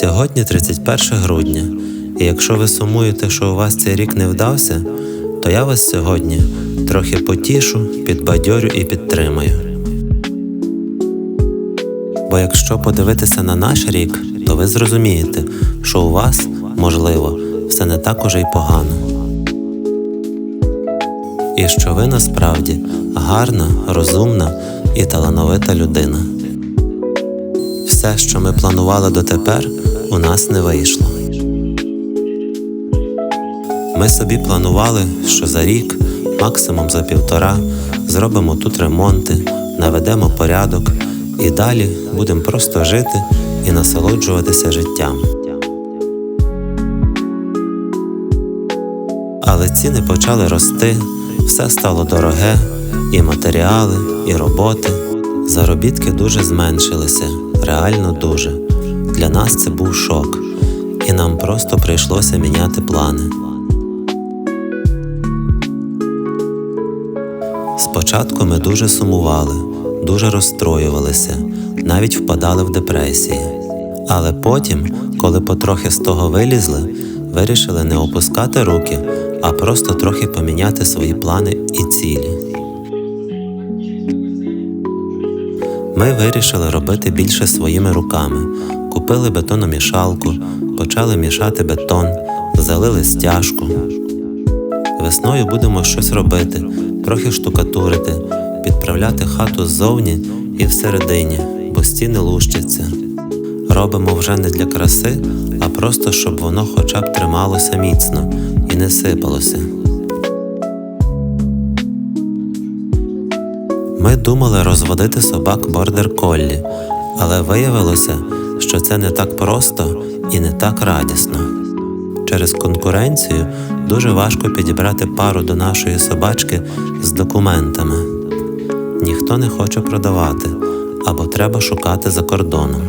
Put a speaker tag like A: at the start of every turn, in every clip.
A: Сьогодні 31 грудня, і якщо ви сумуєте, що у вас цей рік не вдався, то я вас сьогодні трохи потішу, підбадьорю і підтримаю. Бо якщо подивитися на наш рік, то ви зрозумієте, що у вас, можливо, все не так уже й погано. І що ви насправді гарна, розумна і талановита людина. Все, що ми планували дотепер, у нас не вийшло. Ми собі планували, що за рік, максимум за півтора, зробимо тут ремонти, наведемо порядок і далі будемо просто жити і насолоджуватися життям. Але ціни почали рости, все стало дороге, і матеріали, і роботи. Заробітки дуже зменшилися, реально дуже. Для нас це був шок, і нам просто прийшлося міняти плани. Спочатку ми дуже сумували, дуже розстроювалися, навіть впадали в депресії. Але потім, коли потрохи з того вилізли, вирішили не опускати руки, а просто трохи поміняти свої плани і цілі. Ми вирішили робити більше своїми руками. Купили бетономішалку, почали мішати бетон, залили стяжку. Весною будемо щось робити, трохи штукатурити, підправляти хату ззовні і всередині, бо стіни лущаться. Робимо вже не для краси, а просто щоб воно хоча б трималося міцно і не сипалося. Ми думали розводити собак бордер коллі, але виявилося, що це не так просто і не так радісно. Через конкуренцію дуже важко підібрати пару до нашої собачки з документами. Ніхто не хоче продавати або треба шукати за кордоном.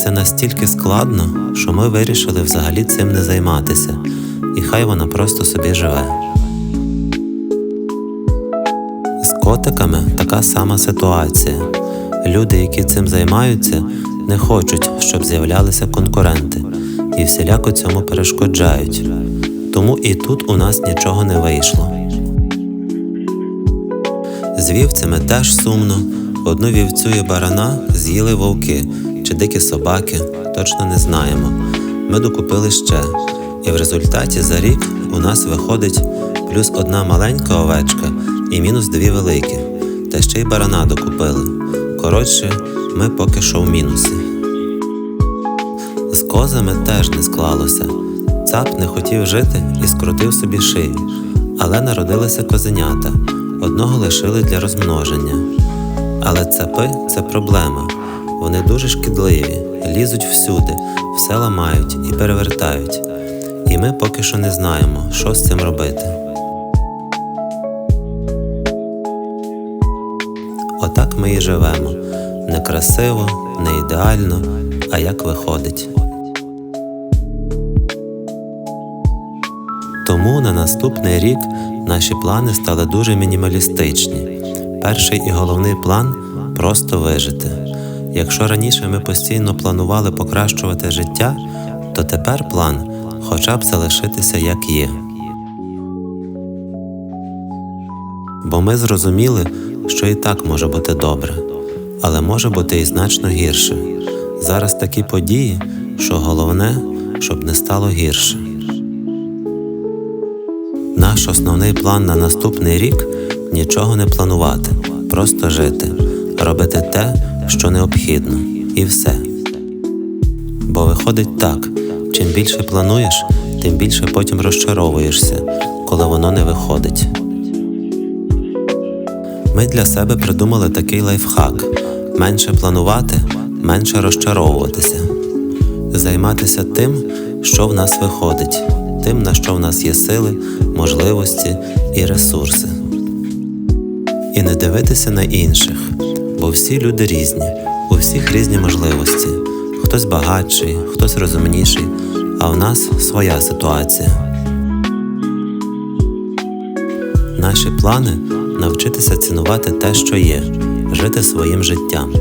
A: Це настільки складно, що ми вирішили взагалі цим не займатися, і хай вона просто собі живе. З котиками така сама ситуація. Люди, які цим займаються, не хочуть, щоб з'являлися конкуренти, і всіляко цьому перешкоджають. Тому і тут у нас нічого не вийшло. З вівцями теж сумно. Одну вівцю і барана з'їли вовки чи дикі собаки, точно не знаємо. Ми докупили ще, і в результаті за рік у нас виходить плюс одна маленька овечка і мінус дві великі, та ще й барана докупили. Коротше, ми поки що в мінусі. З козами теж не склалося. Цап не хотів жити і скрутив собі шию, але народилися козенята, одного лишили для розмноження. Але цапи це проблема. Вони дуже шкідливі, лізуть всюди, все ламають і перевертають. І ми поки що не знаємо, що з цим робити. Отак ми і живемо. Не красиво, не ідеально, а як виходить. Тому на наступний рік наші плани стали дуже мінімалістичні. Перший і головний план просто вижити. Якщо раніше ми постійно планували покращувати життя, то тепер план хоча б залишитися як є. Бо ми зрозуміли, що і так може бути добре, але може бути і значно гірше. Зараз такі події, що головне, щоб не стало гірше. Наш основний план на наступний рік нічого не планувати, просто жити, робити те, що необхідно, і все. Бо виходить так: чим більше плануєш, тим більше потім розчаровуєшся, коли воно не виходить. Ми для себе придумали такий лайфхак: менше планувати, менше розчаровуватися, займатися тим, що в нас виходить, тим, на що в нас є сили, можливості і ресурси. І не дивитися на інших, бо всі люди різні, у всіх різні можливості. Хтось багатший, хтось розумніший, а в нас своя ситуація. Наші плани навчитися цінувати те, що є, жити своїм життям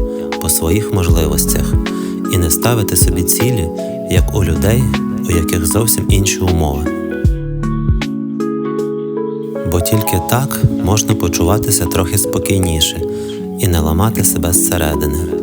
A: по своїх можливостях і не ставити собі цілі, як у людей, у яких зовсім інші умови. Бо тільки так можна почуватися трохи спокійніше і не ламати себе зсередини.